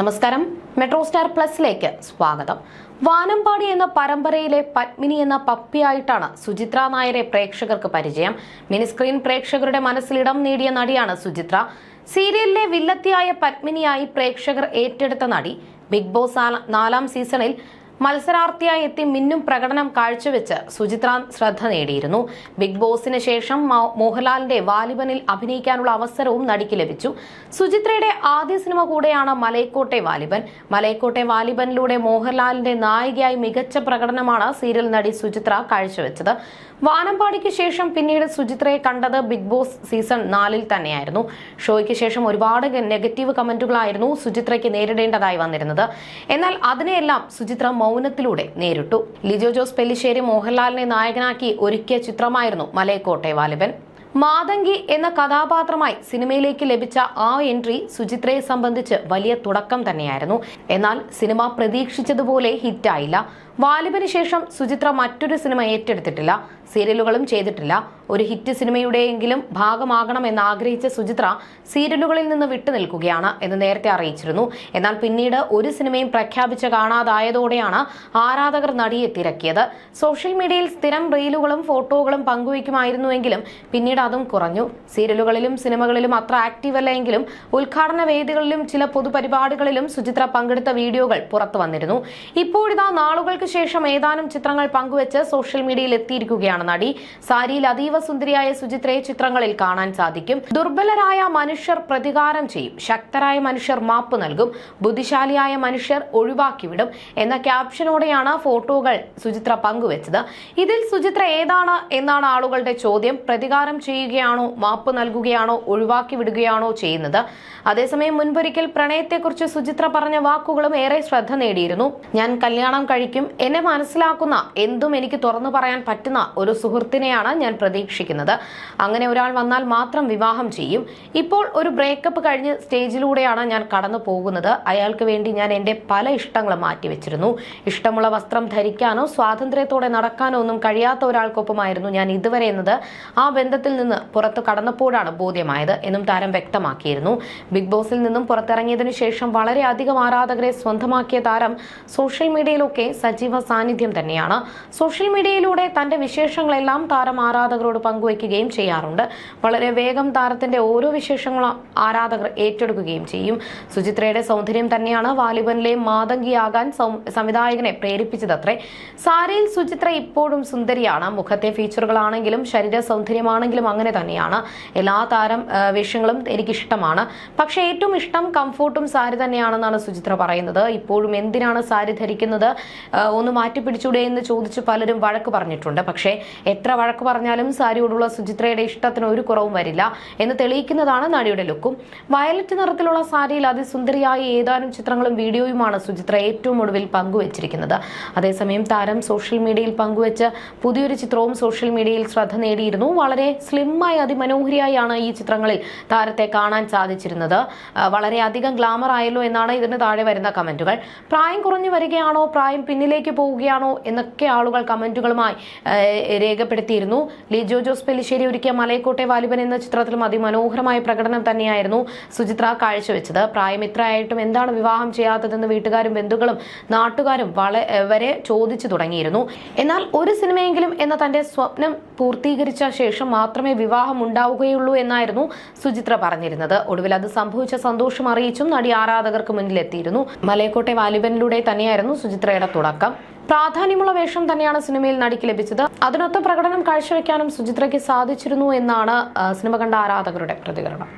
നമസ്കാരം. Metro star പ്ലസിലേക്ക് സ്വാഗതം. വാനമ്പാടി എന്ന പരമ്പരയിലെ പത്മിനി എന്ന പപ്പിയായിട്ടാണ് സുചിത്ര നായരെ പ്രേക്ഷകർക്ക് പരിചയം. മിനിസ്ക്രീൻ പ്രേക്ഷകരുടെ മനസ്സിലിടം നേടിയ നടിയാണ് സുചിത്ര. സീരിയലിലെ വില്ലത്തിയായ പത്മിനിയായി പ്രേക്ഷകർ ഏറ്റെടുത്ത നടി. ബിഗ് ബോസ് നാലാം സീസണിൽ മത്സരാർത്ഥിയായി എത്തി മിന്നും പ്രകടനം കാഴ്ചവെച്ച് സുചിത്ര ശ്രദ്ധ നേടിയിരുന്നു. ബിഗ് ബോസിന് ശേഷം മോഹൻലാലിന്റെ വാലിബനിൽ അഭിനയിക്കാനുള്ള അവസരവും നടിക്ക് ലഭിച്ചു. സുചിത്രയുടെ ആദ്യ സിനിമ കൂടെയാണ് മലയക്കോട്ടെ വാലിബൻ. മലയക്കോട്ടെ വാലിബനിലൂടെ മോഹൻലാലിന്റെ നായികയായി മികച്ച പ്രകടനമാണ് സീരിയൽ നടി സുചിത്ര കാഴ്ചവെച്ചത്. വാനമ്പാടിക്ക് ശേഷം പിന്നീട് സുചിത്രയെ കണ്ടത് ബിഗ് ബോസ് സീസൺ നാലിൽ തന്നെയായിരുന്നു. ഷോയ്ക്ക് ശേഷം ഒരുപാട് നെഗറ്റീവ് കമന്റുകളായിരുന്നു സുചിത്രയ്ക്ക് നേരിടേണ്ടതായി വന്നിരുന്നത്. എന്നാൽ അതിനെയെല്ലാം സുചിത്ര മൗനത്തിലൂടെ നേരിട്ടു. ലിജോ ജോസ് പെല്ലിശ്ശേരി മോഹൻലാലിനെ നായകനാക്കി ഒരുക്കിയ ചിത്രമായിരുന്നു മലയക്കോട്ടെ വാലിബൻ. മാതങ്കി എന്ന കഥാപാത്രമായി സിനിമയിലേക്ക് ലഭിച്ച ആ എൻട്രി സുചിത്രയെ സംബന്ധിച്ച് വലിയ തുടക്കം തന്നെയായിരുന്നു. എന്നാൽ സിനിമ പ്രതീക്ഷിച്ചതുപോലെ ഹിറ്റായില്ല. വാലിബന് ശേഷം സുചിത്ര മറ്റൊരു സിനിമ ഏറ്റെടുത്തിട്ടില്ല. സീരിയലുകളും ചെയ്തിട്ടില്ല. ഒരു ഹിറ്റ് സിനിമയുടെയെങ്കിലും ഭാഗമാകണം ആഗ്രഹിച്ച സുചിത്ര സീരിയലുകളിൽ നിന്ന് വിട്ടുനിൽക്കുകയാണ് എന്ന് നേരത്തെ അറിയിച്ചിരുന്നു. എന്നാൽ പിന്നീട് ഒരു സിനിമയും പ്രഖ്യാപിച്ച് കാണാതായതോടെയാണ് ആരാധകർ നടിയെ തിരക്കിയത്. സോഷ്യൽ മീഡിയയിൽ സ്ഥിരം റീലുകളും ഫോട്ടോകളും പങ്കുവയ്ക്കുമായിരുന്നുവെങ്കിലും പിന്നീട് അതും കുറഞ്ഞു. സീരിയലുകളിലും സിനിമകളിലും അത്ര ആക്റ്റീവ് അല്ലെങ്കിലും ഉദ്ഘാടന വേദികളിലും ചില പൊതുപരിപാടികളിലും സുചിത്ര പങ്കെടുത്ത വീഡിയോകൾ പുറത്തു വന്നിരുന്നു. ഇപ്പോഴിതാ നാളുകൾക്ക് ശേഷം ഏതാനും ചിത്രങ്ങൾ പങ്കുവച്ച് സോഷ്യൽ മീഡിയയിൽ എത്തിയിരിക്കുകയാണ് നടി. സാരിയിൽ അതീവ സുന്ദരിയായ സുചിത്രയെ ചിത്രങ്ങളിൽ കാണാൻ സാധിക്കും. ദുർബലരായ മനുഷ്യർ പ്രതികാരം ചെയ്യും. ശക്തരായ മനുഷ്യർ മാപ്പ് നൽകും. ബുദ്ധിശാലിയായ മനുഷ്യർ ഒഴിവാക്കിവിടും എന്ന ക്യാപ്ഷനോടെയാണ് ഫോട്ടോകൾ സുചിത്ര പങ്കുവച്ചത്. ഇതിൽ സുചിത്ര ഏതാണ് എന്നാണ് ആളുകളുടെ ചോദ്യം. പ്രതികാരം ചെയ്യുകയാണോ മാപ്പ് നൽകുകയാണോ ഒഴിവാക്കി വിടുകയാണോ ചെയ്യുന്നത്? അതേസമയം മുൻപൊരിക്കൽ പ്രണയത്തെക്കുറിച്ച് സുചിത്ര പറഞ്ഞ വാക്കുകളും ഏറെ ശ്രദ്ധ നേടിയിരുന്നു. ഞാൻ കല്യാണം കഴിക്കും എന്നെ മനസ്സിലാക്കുന്ന എന്തും എനിക്ക് തുറന്നു പറയാൻ പറ്റുന്ന ഒരു സുഹൃത്തിനെയാണ് ഞാൻ പ്രതീക്ഷിക്കുന്നത്. അങ്ങനെ ഒരാൾ വന്നാൽ മാത്രം വിവാഹം ചെയ്യും. ഇപ്പോൾ ഒരു ബ്രേക്കപ്പ് കഴിഞ്ഞ് സ്റ്റേജിലൂടെയാണ് ഞാൻ കടന്നു പോകുന്നത്. അയാൾക്ക് വേണ്ടി ഞാൻ എന്റെ പല ഇഷ്ടങ്ങളും മാറ്റിവെച്ചിരുന്നു ഇഷ്ടമുള്ള വസ്ത്രം ധരിക്കാനോ സ്വാതന്ത്ര്യത്തോടെ നടക്കാനോ ഒന്നും കഴിയാത്ത ഒരാൾക്കൊപ്പമായിരുന്നു ഞാൻ ഇതുവരെ എന്നത്. ആ ബന്ധത്തിൽ നിന്ന് പുറത്തു കടന്നപ്പോഴാണ് ബോധ്യമായത്. എന്നും താരം വ്യക്തമാക്കിയിരുന്നു. ബിഗ് ബോസിൽ നിന്നും പുറത്തിറങ്ങിയതിനു ശേഷം വളരെയധികം ആരാധകരെ സ്വന്തമാക്കിയ താരം സോഷ്യൽ മീഡിയയിലൊക്കെ സജീവ സാന്നിധ്യം തന്നെയാണ്. സോഷ്യൽ മീഡിയയിലൂടെ തന്റെ വിശേഷങ്ങളെല്ലാം താരം ആരാധകരോട് പങ്കുവയ്ക്കുകയും ചെയ്യാറുണ്ട്. വളരെ വേഗം താരത്തിന്റെ ഓരോ വിശേഷങ്ങളും ആരാധകർ ഏറ്റെടുക്കുകയും ചെയ്യും. സുചിത്രയുടെ സൗന്ദര്യം തന്നെയാണ് വാലിബനിലെ മാതങ്കിയാകാൻ സംവിധായകനെ പ്രേരിപ്പിച്ചതത്രേ. സാരിയിൽ സുചിത്ര ഇപ്പോഴും സുന്ദരിയാണ്. മുഖത്തെ ഫീച്ചറുകളാണെങ്കിലും ശരീര സൗന്ദര്യമാണെങ്കിലും അങ്ങനെ തന്നെയാണ്. എല്ലാ താരം വേഷങ്ങളും എനിക്കിഷ്ടമാണ്. പക്ഷേ ഏറ്റവും ഇഷ്ടം കംഫോർട്ടും സാരി തന്നെയാണെന്നാണ് സുചിത്ര പറയുന്നത്. ഇപ്പോഴും എന്തിനാണ് സാരി ധരിക്കുന്നത്? ഒന്ന് മാറ്റി പിടിച്ചൂടെ എന്ന് ചോദിച്ച് പലരും വഴക്ക് പറഞ്ഞിട്ടുണ്ട്. പക്ഷേ എത്ര വഴക്ക് പറഞ്ഞാലും സാരിയോടുള്ള സുചിത്രയുടെ ഇഷ്ടത്തിന് ഒരു കുറവും വരില്ല എന്ന് തെളിയിക്കുന്നതാണ് നടിയുടെ ലുക്കും. വയലറ്റ് നിറത്തിലുള്ള സാരിയിൽ അതിസുന്ദരിയായ ഏതാനും ചിത്രങ്ങളും വീഡിയോയുമാണ് സുചിത്ര ഏറ്റവും ഒടുവിൽ പങ്കുവച്ചിരിക്കുന്നത്. അതേസമയം താരം സോഷ്യൽ മീഡിയയിൽ പങ്കുവച്ച് പുതിയൊരു ചിത്രവും സോഷ്യൽ മീഡിയയിൽ ശ്രദ്ധ നേടിയിരുന്നു. വളരെ സ്ലിമ്മായി അതിമനോഹരിയായാണ് ഈ ചിത്രങ്ങളിൽ താരത്തെ കാണാൻ സാധിച്ചിരുന്നത്. വളരെയധികം ഗ്ലാമർ ആയല്ലോ എന്നാണ് ഇതിന് താഴെ വരുന്ന കമന്റുകൾ. പ്രായം കുറഞ്ഞു വരികയാണോ? പ്രായം പിന്നിലേക്ക് പോവുകയാണോ എന്നൊക്കെ ആളുകൾ കമന്റുകളുമായി രേഖപ്പെടുത്തിയിരുന്നു. ലിജോ ജോസ് പെല്ലിശ്ശേരി ഒരുക്കിയ മലയക്കോട്ടെ വാലിബൻ എന്ന ചിത്രത്തിലും അതിമനോഹരമായ പ്രകടനം തന്നെയായിരുന്നു സുചിത്ര കാഴ്ചവെച്ചത്. പ്രായം ഇത്രയായിട്ടും എന്താണ് വിവാഹം ചെയ്യാത്തതെന്ന് വീട്ടുകാരും ബന്ധുക്കളും നാട്ടുകാരും വരെ ചോദിച്ചു തുടങ്ങിയിരുന്നു. എന്നാൽ ഒരു സിനിമയെങ്കിലും എന്ന തന്റെ സ്വപ്നം പൂർത്തീകരിച്ച ശേഷം മാത്രമേ വിവാഹം ഉണ്ടാവുകയുള്ളൂ എന്നായിരുന്നു സുചിത്ര പറഞ്ഞിരുന്നത്. ഒടുവിൽ അത് സംഭവിച്ച സന്തോഷം അറിയിച്ചും നടി ആരാധകർക്ക് മുന്നിലെത്തിയിരുന്നു. മലയക്കോട്ടെ വാലിബനിലൂടെ തന്നെയായിരുന്നു സുചിത്രയുടെ തുടക്കം. പ്രാധാന്യമുള്ള വേഷം തന്നെയാണ് സിനിമയിൽ നടിക്ക് ലഭിച്ചത്. അതിനൊത്ത പ്രകടനം കാഴ്ചവെക്കാനും സുചിത്രയ്ക്ക് സാധിച്ചിരുന്നു എന്നാണ് സിനിമ കണ്ട ആരാധകരുടെ പ്രതികരണം.